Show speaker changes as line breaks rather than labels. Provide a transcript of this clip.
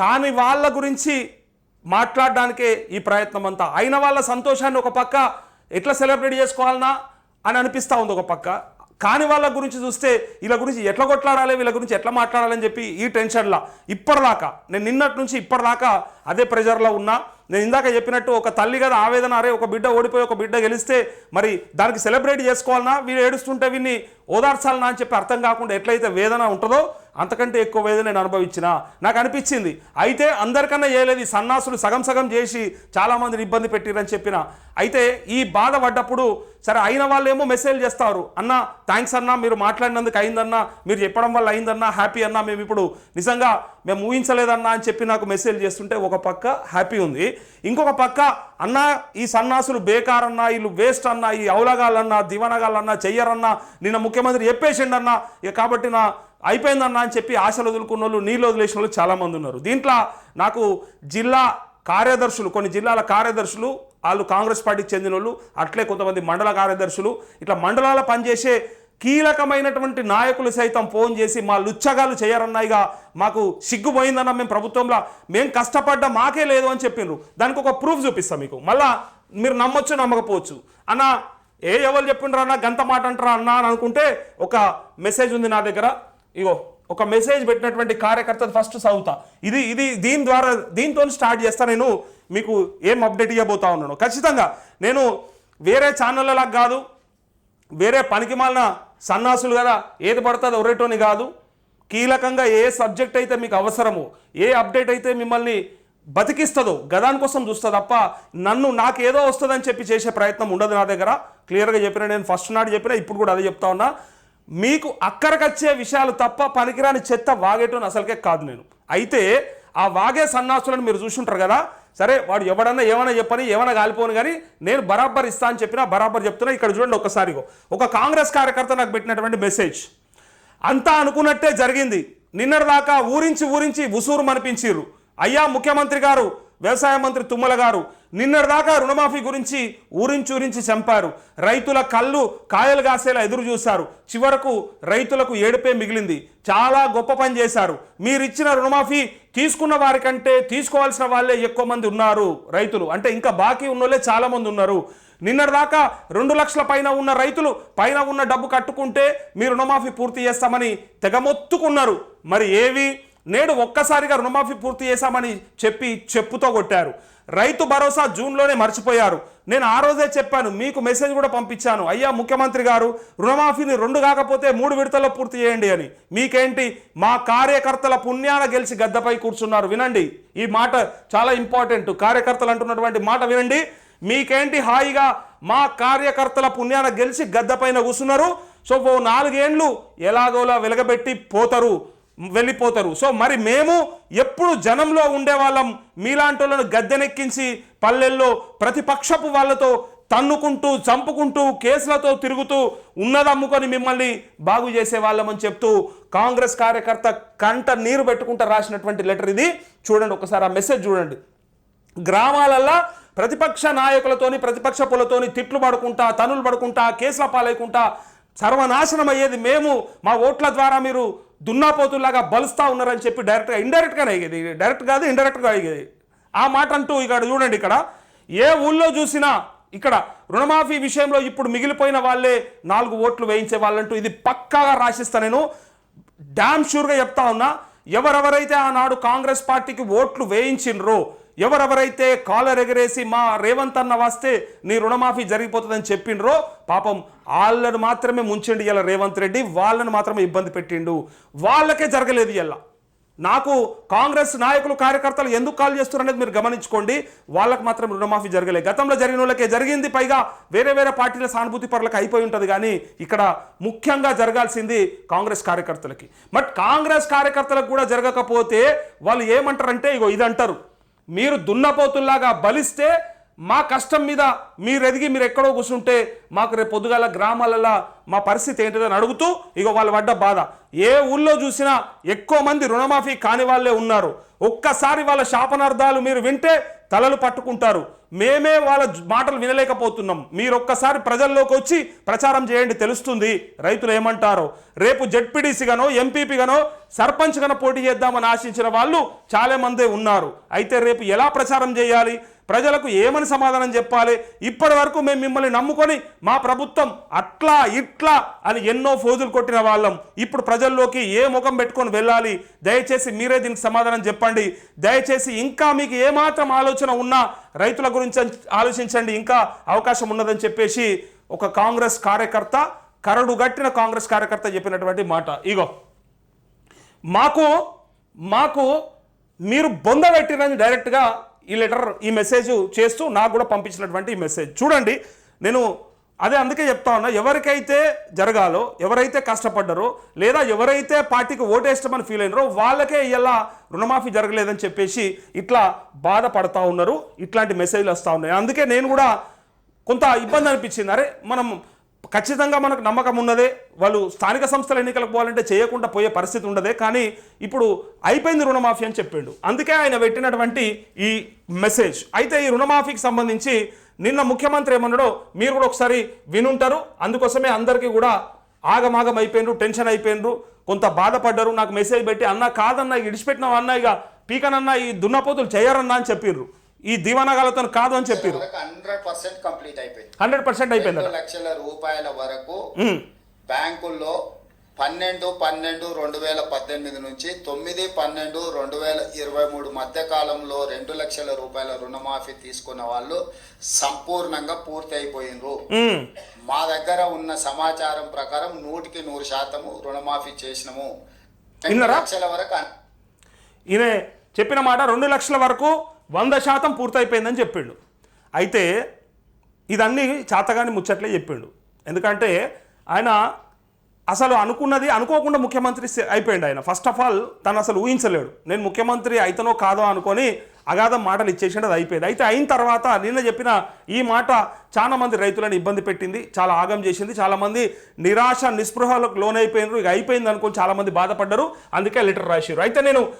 కాని వాళ్ళ గురించి మాట్లాడడానికే ఈ ప్రయత్నం అంతా అయిన వాళ్ళ సంతోషాన్ని ఒక పక్క ఎట్లా సెలబ్రేట్ చేసుకోవాలనా అని అనిపిస్తూ ఉంది ఒక పక్క. కాని వాళ్ళ గురించి చూస్తే వీళ్ళ గురించి ఎట్లా కొట్లాడాలి వీళ్ళ గురించి ఎట్లా మాట్లాడాలని చెప్పి ఈ టెన్షన్లా. ఇప్పటిదాకా నేను నిన్నటి నుంచి ఇప్పటిదాకా అదే ప్రెజర్లో ఉన్నా. నేను ఇందాక చెప్పినట్టు ఒక తల్లి కదా ఆవేదన అరే ఒక బిడ్డ ఓడిపోయి ఒక బిడ్డ గెలిస్తే మరి దానికి సెలబ్రేట్ చేసుకోవాలన్నా వీళ్ళు ఏడుస్తుంటే వీన్ని ఓదార్చాలనా అని చెప్పి అర్థం కాకుండా ఎట్లయితే వేదన ఉంటుందో అంతకంటే ఎక్కువ వేదన నేను అనుభవించిన? నాకు అనిపించింది. అయితే అందరికన్నా చేయలేదు సన్నాసులు సగం సగం చేసి చాలామందిని ఇబ్బంది పెట్టిరని చెప్పిన. అయితే ఈ బాధ పడ్డప్పుడు సరే అయిన వాళ్ళేమో మెసేజ్ చేస్తారు. అన్న థ్యాంక్స్ అన్న మీరు మాట్లాడినందుకు అయిందన్నా మీరు చెప్పడం వల్ల అయిందన్నా హ్యాపీ అన్నా మేము ఇప్పుడు నిజంగా మేము ఊహించలేదన్నా అని చెప్పి నాకు మెసేజ్ చేస్తుంటే ఒక పక్క హ్యాపీ ఉంది. ఇంకొక పక్క అన్న ఈ సన్నాసులు బేకారన్నా వీళ్ళు వేస్ట్ అన్న ఈ ఔలగాలన్నా దివనగాలన్నా చెయ్యరన్నా నిన్న ముఖ్యమంత్రి చెప్పేసిండన్నా ఇక కాబట్టి నా అయిపోయిందన్నా అని చెప్పి ఆశలు వదులుకున్న వాళ్ళు నీళ్ళు వదిలేసిన వాళ్ళు చాలామంది ఉన్నారు. దీంట్లో నాకు జిల్లా కార్యదర్శులు కొన్ని జిల్లాల కార్యదర్శులు వాళ్ళు కాంగ్రెస్ పార్టీకి చెందిన వాళ్ళు అట్లే కొంతమంది మండల కార్యదర్శులు ఇట్లా మండలాల పనిచేసే కీలకమైనటువంటి నాయకులు సైతం ఫోన్ చేసి మా లుచ్చగాలు చేయరన్నాయిగా మాకు సిగ్గుపోయిందన్న మేము ప్రభుత్వంలో మేము కష్టపడ్డా మాకే లేదు అని చెప్పిండ్రు దానికి ఒక ప్రూఫ్ చూపిస్తాం మీకు. మళ్ళా మీరు నమ్మొచ్చు నమ్మకపోవచ్చు. అన్న ఏ ఎవరు చెప్పిండ్రు అన్న గంత మాట అంటారా అన్న అని అనుకుంటే ఒక మెసేజ్ ఉంది నా దగ్గర. ఇగో ఒక మెసేజ్ పెట్టినటువంటి కార్యకర్త ఫస్ట్ చదువుతా. ఇది ఇది దీని ద్వారా దీంతో స్టార్ట్ చేస్తా. నేను మీకు ఏం అప్డేట్ ఇవ్వబోతా ఉన్నాను. ఖచ్చితంగా నేను వేరే ఛానళ్ళలా కాదు వేరే పనికి మాలిన సన్నాసులు కదా ఏది పడుతుంది ఒరేటోని కాదు. కీలకంగా ఏ సబ్జెక్ట్ అయితే మీకు అవసరమో ఏ అప్డేట్ అయితే మిమ్మల్ని బతికిస్తుందో గదాని కోసం చూస్తా తప్ప నన్ను నాకు ఏదో వస్తుందని చెప్పి చేసే ప్రయత్నం ఉండదు నా దగ్గర. క్లియర్గా చెప్పిన నేను ఫస్ట్ నాడు చెప్పిన ఇప్పుడు కూడా అదే చెప్తా ఉన్నా. మీకు అక్కడికొచ్చే విషయాలు తప్ప పనికిరాని చెత్త వాగేటోని అసలుకే కాదు నేను. అయితే ఆ వాగే సన్నాసులను మీరు చూసుంటారు కదా? సరే వాడు ఎవడన్నా ఏమైనా చెప్పని ఏమైనా కాలిపోను కానీ నేను బరాబర్ ఇస్తా అని చెప్పినా బరాబర్ చెప్తున్నా. ఇక్కడ చూడండి ఒక్కసారిగో ఒక కాంగ్రెస్ కార్యకర్త నాకు పెట్టినటువంటి మెసేజ్. అంతా అనుకున్నట్టే జరిగింది. నిన్నటిదాకా ఊరించి ఊరించి ఉసూరు మనిపించిర్రు అయ్యా ముఖ్యమంత్రి గారు వ్యవసాయ మంత్రి తుమ్మల గారు నిన్నటిదాకా రుణమాఫీ గురించి ఊరించి ఊరించి చంపారు. రైతుల కళ్ళు కాయలు కాసేలా ఎదురు చూశారు. చివరకు రైతులకు ఏడుపే మిగిలింది. చాలా గొప్ప పని చేశారు. మీరిచ్చిన రుణమాఫీ తీసుకున్న వారికంటే తీసుకోవాల్సిన వాళ్ళే ఎక్కువ మంది ఉన్నారు రైతులు. అంటే ఇంకా బాకీ ఉన్నోళ్ళే చాలా మంది ఉన్నారు. నిన్నటిదాకా రెండు లక్షల పైన ఉన్న రైతులు పైన ఉన్న డబ్బు కట్టుకుంటే మీ రుణమాఫీ పూర్తి చేస్తామని తెగమొత్తుకున్నారు మరి ఏవి? నేడు ఒక్కసారిగా రుణమాఫీ పూర్తి చేశామని చెప్పి చెప్పుతో కొట్టారు. రైతు భరోసా జూన్లోనే మర్చిపోయారు. నేను ఆ రోజే చెప్పాను మీకు మెసేజ్ కూడా పంపించాను. అయ్యా ముఖ్యమంత్రి గారు రుణమాఫీని రెండు కాకపోతే మూడు విడతల్లో పూర్తి చేయండి అని. మీకేంటి? మా కార్యకర్తల పుణ్యాన గెలిచి గద్దపై కూర్చున్నారు. వినండి ఈ మాట చాలా ఇంపార్టెంట్. కార్యకర్తలు అంటున్నటువంటి మాట వినండి. మీకేంటి హాయిగా మా కార్యకర్తల పుణ్యాన గెలిచి గద్దపైన కూర్చున్నారు. సో ఓ నాలుగేండ్లు ఎలాగోలా వెలగబెట్టి పోతారు. వెళ్ళిపోతారు. సో మరి మేము ఎప్పుడు జనంలో ఉండేవాళ్ళం? మీలాంటి వాళ్ళను గద్దెనెక్కించి పల్లెల్లో ప్రతిపక్షపు వాళ్ళతో తన్నుకుంటూ చంపుకుంటూ కేసులతో తిరుగుతూ ఉన్నదమ్ముకొని మిమ్మల్ని బాగు చేసే వాళ్ళమని చెప్తూ కాంగ్రెస్ కార్యకర్త కంట నీరు పెట్టుకుంటూ రాసినటువంటి లెటర్ ఇది. చూడండి ఒకసారి ఆ మెసేజ్ చూడండి. గ్రామాలల్లో ప్రతిపక్ష నాయకులతోని ప్రతిపక్ష పులతోని తిట్లు పడుకుంటా తనులు పడుకుంటా కేసుల పాలైకుంటా సర్వనాశనం అయ్యేది మేము. మా ఓట్ల ద్వారా మీరు దున్నాపోతుల్లాగా బలుస్తా ఉన్నారని చెప్పి డైరెక్ట్గా ఇండైరెక్ట్గానే అయ్యేది. డైరెక్ట్ కాదు ఇండైరెక్ట్గా అయ్యేది. ఆ మాట అంటూ ఇక్కడ చూడండి ఇక్కడ. ఏ ఊళ్ళో చూసినా ఇక్కడ రుణమాఫీ విషయంలో ఇప్పుడు మిగిలిపోయిన వాళ్ళే నాలుగు ఓట్లు వేయించే వాళ్ళంటూ ఇది పక్కాగా రాసిస్తా నేను. డ్యామ్ షూర్గా చెప్తా ఉన్నా ఎవరెవరైతే ఆనాడు కాంగ్రెస్ పార్టీకి ఓట్లు వేయించిండ్రో ఎవరెవరైతే కాలర్ ఎగరేసి మా రేవంత్ అన్న వస్తే నీ రుణమాఫీ జరిగిపోతుందని చెప్పిండ్రో పాపం వాళ్ళను మాత్రమే ముంచిండు ఇలా రేవంత్ రెడ్డి. వాళ్ళను మాత్రమే ఇబ్బంది పెట్టిండు. వాళ్ళకే జరగలేదు ఇలా నాకు కాంగ్రెస్ నాయకులు కార్యకర్తలు ఎందుకు కాల్ చేస్తున్నారు అనేది మీరు గమనించుకోండి. వాళ్ళకి మాత్రం రుణమాఫీ జరగలేదు. గతంలో జరిగిన వాళ్ళకే జరిగింది. పైగా వేరే వేరే పార్టీల సానుభూతి పరులకు అయిపోయి ఉంటుంది కానీ ఇక్కడ ముఖ్యంగా జరగాల్సింది కాంగ్రెస్ కార్యకర్తలకి. బట్ కాంగ్రెస్ కార్యకర్తలకు కూడా జరగకపోతే వాళ్ళు ఏమంటారంటే ఇగో ఇది అంటారు మీరు దున్నపోతుల్లాగా బలిస్తే మా కష్టం మీద మీరు ఎదిగి మీరు ఎక్కడో కూర్చుంటే మాకు రేపు పొద్దుగాల గ్రామాలలో మా పరిస్థితి ఏంటిదని అడుగుతూ ఇక వాళ్ళు పడ్డ బాధ. ఏ ఊళ్ళో చూసినా ఎక్కువ మంది రుణమాఫీ కాని వాళ్ళే ఉన్నారు. ఒక్కసారి వాళ్ళ శాపనార్థాలు మీరు వింటే తలలు పట్టుకుంటారు. మేమే వాళ్ళ మాటలు వినలేకపోతున్నాం. మీరు ఒక్కసారి ప్రజల్లోకి వచ్చి ప్రచారం చేయండి తెలుస్తుంది. రైతులు ఏమంటారో? రేపు జడ్పీడీసీగానో ఎంపీపీగానో సర్పంచ్గానో సర్పంచ్ పోటీ చేద్దామని ఆశించిన వాళ్ళు చాలామందే ఉన్నారు. అయితే రేపు ఎలా ప్రచారం చేయాలి? ప్రజలకు ఏమని సమాధానం చెప్పాలి? ఇప్పటి వరకు మేము మిమ్మల్ని నమ్ముకొని మా ప్రభుత్వం అట్లా ఇట్లా అని ఎన్నో ఫోజులు కొట్టిన వాళ్ళం. ఇప్పుడు ప్రజల్లోకి ఏ ముఖం పెట్టుకొని వెళ్ళాలి? దయచేసి మీరే దీనికి సమాధానం చెప్పండి. దయచేసి ఇంకా మీకు ఏమాత్రం ఆలోచన ఉన్నా రైతుల గురించి ఆలోచించండి. ఇంకా అవకాశం ఉన్నదని చెప్పేసి ఒక కాంగ్రెస్ కార్యకర్త కరడుగట్టిన కాంగ్రెస్ కార్యకర్త చెప్పినటువంటి మాట. ఇగో మాకు మాకు మీరు బొంద పెట్టిరని డైరెక్ట్గా ఈ లెటర్ ఈ మెసేజ్ చేస్తూ నాకు కూడా పంపించినటువంటి ఈ మెసేజ్. చూడండి నేను అదే అందుకే చెప్తా ఉన్నా ఎవరికైతే జరగాలో ఎవరైతే కష్టపడ్డారో లేదా ఎవరైతే పార్టీకి ఓటేస్తామని ఫీల్ అయినారో వాళ్ళకే ఇలా రుణమాఫీ జరగలేదని చెప్పేసి ఇట్లా బాధపడతా ఉన్నారు ఇట్లాంటి మెసేజ్లు వస్తూ ఉన్నాయి. అందుకే నేను కూడా కొంత ఇబ్బంది అనిపించింది. అరే మనం ఖచ్చితంగా మనకు నమ్మకం ఉన్నదే వాళ్ళు స్థానిక సంస్థల ఎన్నికలకు పోవాలంటే చేయకుండా పోయే పరిస్థితి ఉండదే కానీ ఇప్పుడు అయిపోయింది రుణమాఫీ అని చెప్పిండు. అందుకే ఆయన పెట్టినటువంటి ఈ మెసేజ్. అయితే ఈ రుణమాఫీకి సంబంధించి నిన్న ముఖ్యమంత్రి ఏమన్నాడో మీరు కూడా ఒకసారి వినుంటారు. అందుకోసమే అందరికీ కూడా ఆగమాగం అయిపోయినరు టెన్షన్ అయిపోయినరు కొంత బాధపడ్డారు నాకు మెసేజ్ పెట్టి అన్న కాదన్న ఇడిచిపెట్టినావు అన్న ఇక పీకనన్న ఈ దున్నపోతులు చేయరన్నా అని చెప్పిర్రు. ఈ దీవనగాలతో కాదు అని చెప్పిర్రు
హండ్రెడ్ పర్సెంట్ కంప్లీట్ అయిపోయింది
హండ్రెడ్ పర్సెంట్ అయిపోయింది
లక్షల రూపాయల వరకు. బ్యాంకుల్లో పన్నెండు పన్నెండు రెండు వేల పద్దెనిమిది నుంచి తొమ్మిది పన్నెండు రెండు వేల ఇరవై మూడు మధ్య కాలంలో రెండు లక్షల రూపాయల రుణమాఫీ తీసుకున్న వాళ్ళు సంపూర్ణంగా పూర్తి అయిపోయినరు. మా దగ్గర ఉన్న సమాచారం ప్రకారం నూటికి నూరు శాతము రుణమాఫీ చేసినాము? లక్షల వరకు
ఈయన చెప్పిన మాట రెండు లక్షల వరకు వంద శాతం పూర్తయిపోయిందని చెప్పిండు. అయితే ఇదన్నీ చాతగాని ముచ్చట్లే చెప్పిండు. ఎందుకంటే ఆయన అసలు అనుకున్నది అనుకోకుండా ముఖ్యమంత్రి అయిపోయాడు అయిపోయిండు ఆయన. ఫస్ట్ ఆఫ్ ఆల్ తను అసలు ఊహించలేడు. నేను ముఖ్యమంత్రి అయితనో కాదో అనుకొని అగాధం మాటలు ఇచ్చేసిండు అది అయిపోయింది. అయితే అయిన తర్వాత నిన్న చెప్పిన ఈ మాట చాలా మంది రైతులను ఇబ్బంది పెట్టింది చాలా ఆగం చేసింది చాలామంది నిరాశ నిస్పృహలకు లోనైపోయినారు. ఇక అయిపోయింది అనుకొని చాలామంది బాధపడ్డారు. అందుకే లెటర్ రాశారు అయితే నేను